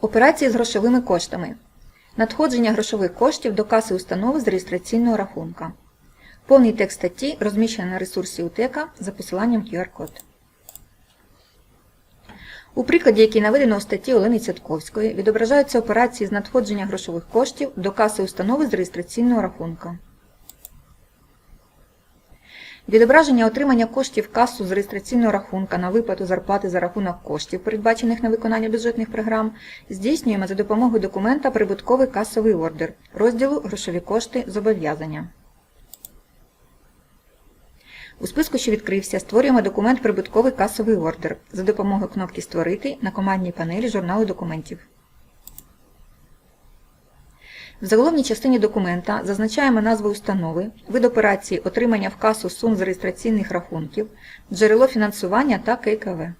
Операції з грошовими коштами. Надходження грошових коштів до каси установи з реєстраційного рахунка. Повний текст статті розміщений на ресурсі УТЕКа за посиланням QR-код. У прикладі, який наведено у статті Олени Цятковської, відображаються операції з надходження грошових коштів до каси установи з реєстраційного рахунка. Відображення отримання коштів касу з реєстраційного рахунка на виплату зарплати за рахунок коштів, передбачених на виконання бюджетних програм, здійснюємо за допомогою документа Прибутковий касовий ордер розділу Грошові кошти зобов'язання. У списку, що відкрився, створюємо документ Прибутковий касовий ордер за допомогою кнопки Створити на командній панелі журналу документів. В заголовній частині документа зазначаємо назву установи, вид операції отримання в касу сум з реєстраційних рахунків, джерело фінансування та ККВ.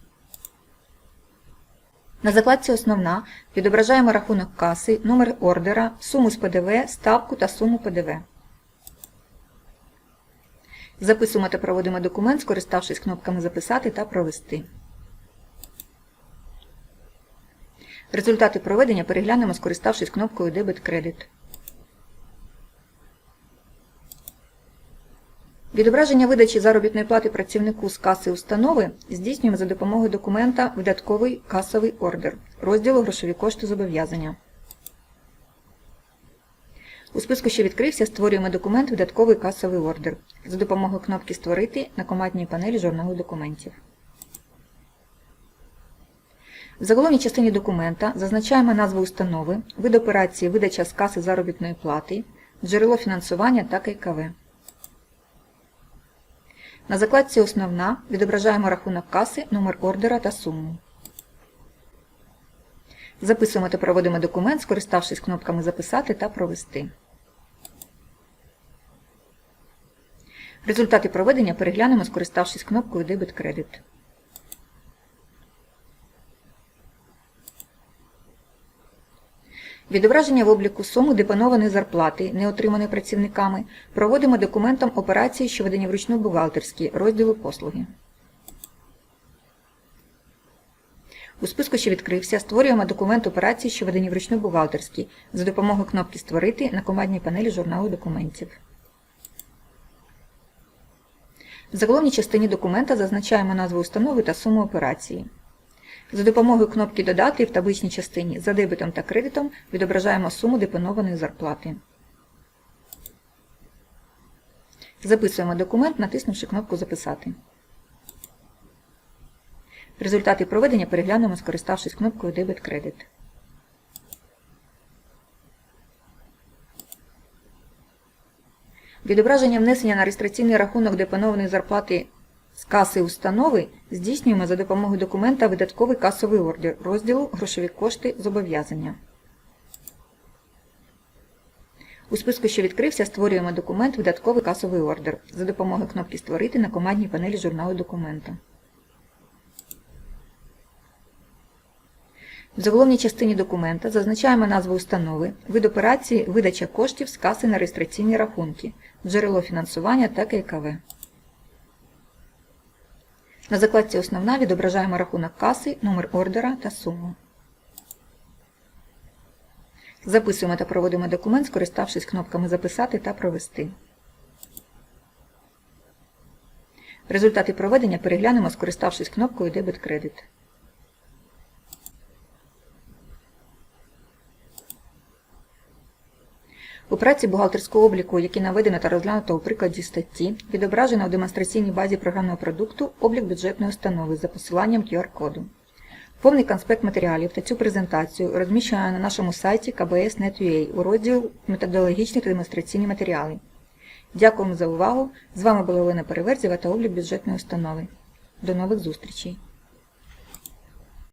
На закладці Основна відображаємо рахунок каси, номер ордера, суму з ПДВ, ставку та суму ПДВ. Записуємо та проводимо документ, скориставшись кнопками Записати та Провести. Результати проведення переглянемо, скориставшись кнопкою Дебет-кредит. Відображення видачі заробітної плати працівнику з каси установи здійснюємо за допомогою документа Видатковий касовий ордер розділу Грошові кошти зобов'язання. У списку, що відкрився, створюємо документ Видатковий касовий ордер за допомогою кнопки Створити на командній панелі журналу документів. В заголовній частині документа зазначаємо назву установи, вид операції видача з каси заробітної плати, джерело фінансування та ККВ. На закладці Основна відображаємо рахунок каси, номер ордера та суму. Записуємо та проводимо документ, скориставшись кнопками Записати та Провести. Результати проведення переглянемо, скориставшись кнопкою Дебет-кредит. Відображення в обліку суму депонованої зарплати, не отриманої працівниками, проводимо документом операції, що ведені вручну бухгалтерські, розділу послуги. У списку, що відкрився, створюємо документ операції, що ведені вручну бухгалтерські, за допомогою кнопки Створити на командній панелі журналу документів. В заголовній частині документа зазначаємо назву установи та суму операції. За допомогою кнопки Додати в табличній частині за дебетом та кредитом відображаємо суму депонованої зарплати. Записуємо документ, натиснувши кнопку Записати. Результати проведення переглянемо, скориставшись кнопкою Дебет-кредит. Відображення внесення на реєстраційний рахунок депонованої зарплати з каси установи здійснюємо за допомогою документа Видатковий касовий ордер розділу Грошові кошти зобов'язання. У списку, що відкрився, створюємо документ Видатковий касовий ордер за допомогою кнопки Створити на командній панелі журналу документа. В заголовній частині документа зазначаємо назву установи, вид операції, видача коштів з каси на реєстраційні рахунки, джерело фінансування та ККВ. На закладці Основна відображаємо рахунок каси, номер ордера та суму. Записуємо та проводимо документ, скориставшись кнопками Записати та Провести. Результати проведення переглянемо, скориставшись кнопкою Дебет-кредит. У праці бухгалтерського обліку, які наведено та розглянуто у прикладі статті, відображено в демонстраційній базі програмного продукту облік бюджетної установи за посиланням QR-коду. Повний конспект матеріалів та цю презентацію розміщено на нашому сайті kbs.net.ua у розділ Методологічні та демонстраційні матеріали. Дякуємо за увагу! З вами була Олена Переверзєва та облік бюджетної установи. До нових зустрічей!